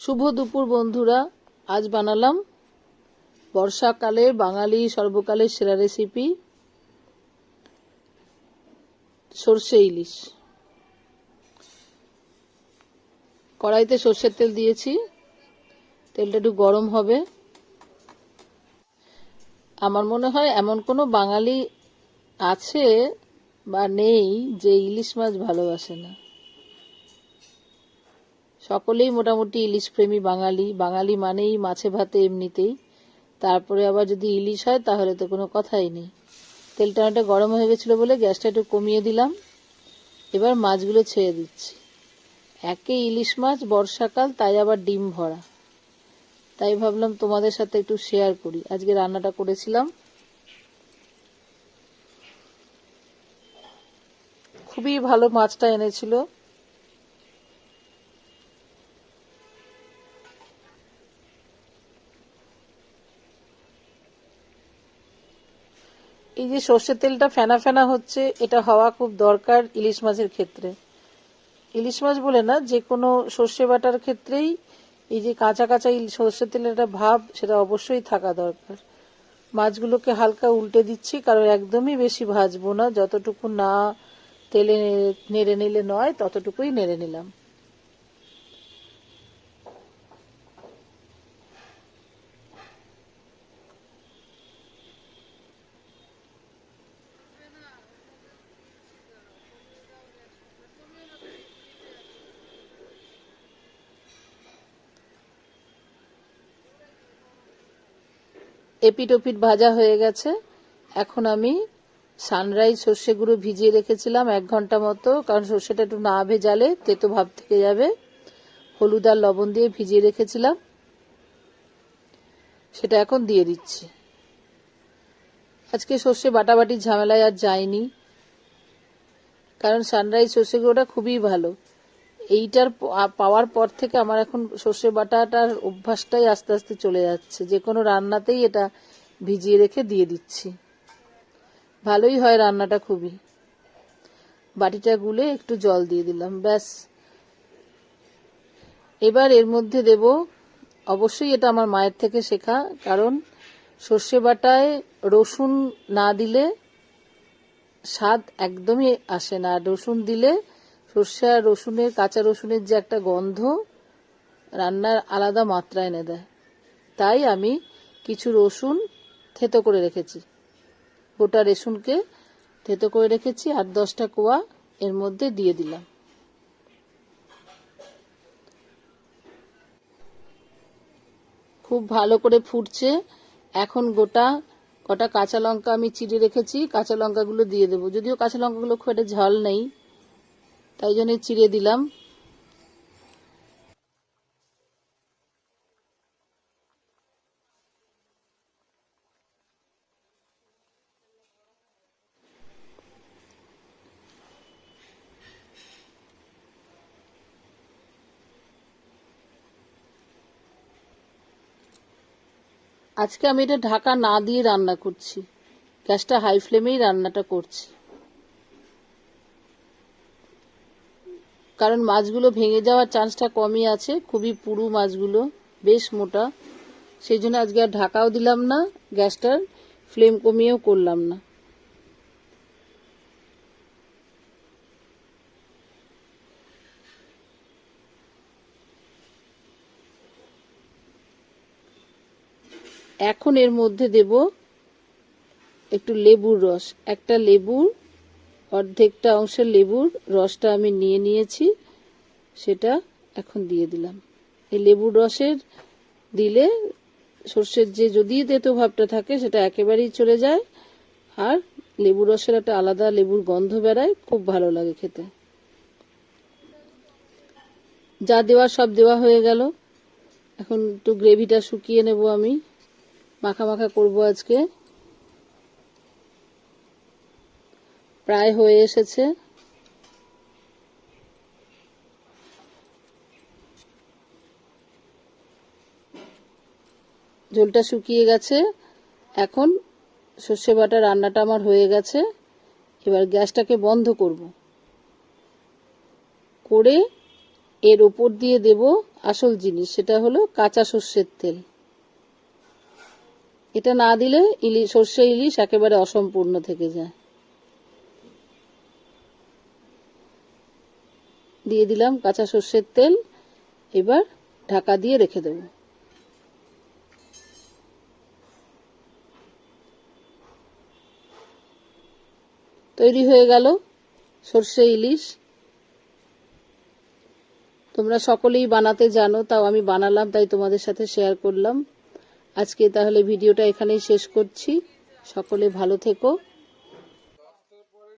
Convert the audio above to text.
শুভ দুপুর বন্ধুরা। আজ বানালাম বর্ষাকালের বাঙালি সর্বকালের সেরা রেসিপি সর্ষে ইলিশ। কড়াইতে সর্ষের তেল দিয়েছি। তেলটা একটু গরম হবে। আমার মনে হয় এমন কোনো বাঙালি আছে বা নেই যে ইলিশ মাছ ভালোবাসে না। সকলেই মোটামুটি ইলিশ প্রেমী বাঙালি। বাঙালি মানেই মাছে ভাতে এমনিতেই। তারপরে আবার যদি ইলিশ হয়, তাহলে তো কোনো কথাই নেই। তেলটা অনেকটা গরম হয়ে গেছিল বলে গ্যাসটা একটু কমিয়ে দিলাম। এবার মাছগুলো ছেড়ে দিচ্ছি। একে ইলিশ মাছ, বর্ষাকাল, তাই আবার ডিম ভরা। তাই ভাবলাম তোমাদের সাথে একটু শেয়ার করি। আজকে রান্নাটা করেছিলাম। খুবই ভালো মাছটা এনেছিল। এই যে সর্ষের তেলটা ফেনা ফেনা হচ্ছে, এটা হওয়া খুব দরকার ইলিশ মাছের ক্ষেত্রে। ইলিশ মাছ বলে না যে কোনো সর্ষে বাটার ক্ষেত্রেই এই যে কাঁচা কাঁচা সর্ষের তেলের একটা ভাব, সেটা অবশ্যই থাকা দরকার। মাছগুলোকে হালকা উল্টে দিচ্ছি, কারণ একদমই বেশি ভাজবো না। যতটুকু না তেলে নেড়ে নিলে নয়, ততটুকুই নেড়ে নিলাম। এপিট ওপিট ভাজা হয়ে গেছে। এখন আমি সানরাইজ সর্ষে গুঁড়ো ভিজিয়ে রেখেছিলাম এক ঘণ্টা মতো, কারণ সর্ষেটা একটু না ভেজালে তেতো ভাব থেকে যাবে। হলুদ আর লবণ দিয়ে ভিজিয়ে রেখেছিলাম। সেটা এখন দিয়ে দিচ্ছি। আজকে সর্ষে বাটাবাটির ঝামেলায় আর যায়নি কারণ সানরাইজ সর্ষে গুঁড়োটা খুবই ভালো। এইটার পাওয়ার পর থেকে আমার এখন সর্ষে বাটাটার অভ্যাসটাই আস্তে আস্তে চলে যাচ্ছে। যে কোনো রান্নাতেই এটা ভিজিয়ে রেখে দিয়ে দিচ্ছি। ভালোই হয় রান্নাটা খুবই। বাটিটা গুলে একটু জল দিয়ে দিলাম, ব্যাস। এবার এর মধ্যে দেব, অবশ্যই এটা আমার মায়ের থেকে শেখা, কারণ সর্ষে বাটায় রসুন না দিলে স্বাদ একদমই আসে না। রসুন দিলে সর্ষে আর রসুনের, কাঁচা রসুনের যে একটা গন্ধ রান্নার আলাদা মাত্রা এনে দেয়। তাই আমি কিছু রসুন থেতো করে রেখেছি। গোটা রসুনকে থেতো করে রেখেছি আর দশটা কোয়া এর মধ্যে দিয়ে দিলাম। খুব ভালো করে ফুটছে। এখন গোটা, কটা কাঁচা লঙ্কা আমি চিড়ে রেখেছি, কাঁচা লঙ্কাগুলো দিয়ে দেবো। যদিও কাঁচা লঙ্কাগুলো খুব একটা ঝাল নেই। তাই জন্য চিড়ে দিলাম। আজকে আমি এটা ঢাকা না দিয়ে রান্না করছি। গ্যাসটা হাই ফ্লেমেই রান্নাটা করছি। কারণ মাছগুলো ভেঙে যাওয়ার চান্সটা কমই আছে, খুবই পুরু মাছগুলো, বেশ মোটা। সেই জন্য আজকে আর ঢাকাও দিলাম না গ্যাসটার ফ্লেম কমিয়েও করলাম না। এখন এর মধ্যে দেব একটু লেবুর রস। একটা লেবুর অর্ধেকটা অংশের লেবুর রসটা আমি নিয়ে নিয়েছি, সেটা এখন দিয়ে দিলাম। এই লেবুর রসের দিলে সর্ষের যে যদি তেতো ভাবটা থাকে, সেটা একেবারেই চলে যায়, আর লেবুর রসের একটা আলাদা লেবুর গন্ধ বেড়ায়, খুব ভালো লাগে খেতে। যা দেওয়া সব দেওয়া হয়ে গেল। এখন একটু গ্রেভিটা শুকিয়ে নেব আমি। মাখা মাখা করব আজকে। প্রায় হয়ে এসেছে। ঝোলটা শুকিয়ে গেছে। এখন সর্ষে বাটা রান্নাটা আমার হয়ে গেছে। এবার গ্যাসটাকে বন্ধ করব। করে এর ওপর দিয়ে দেব আসল জিনিস, সেটা হলো কাঁচা সর্ষের তেল। এটা না দিলে ইলিশ সর্ষে ইলিশ একেবারে অসম্পূর্ণ থেকে যায়। দিয়ে দিলাম কাঁচা সর্ষের তেল। এবার ঢাকা দিয়ে রেখে দেব। তৈরি হয়ে গেল সর্ষে ইলিশ। তোমরা সকলেই বানাতে জানো, তাও আমি বানালাম, তাই তোমাদের সাথে শেয়ার করলাম। আজকে তাহলে ভিডিওটা এখানেই শেষ করছি। সকলে ভালো থেকো।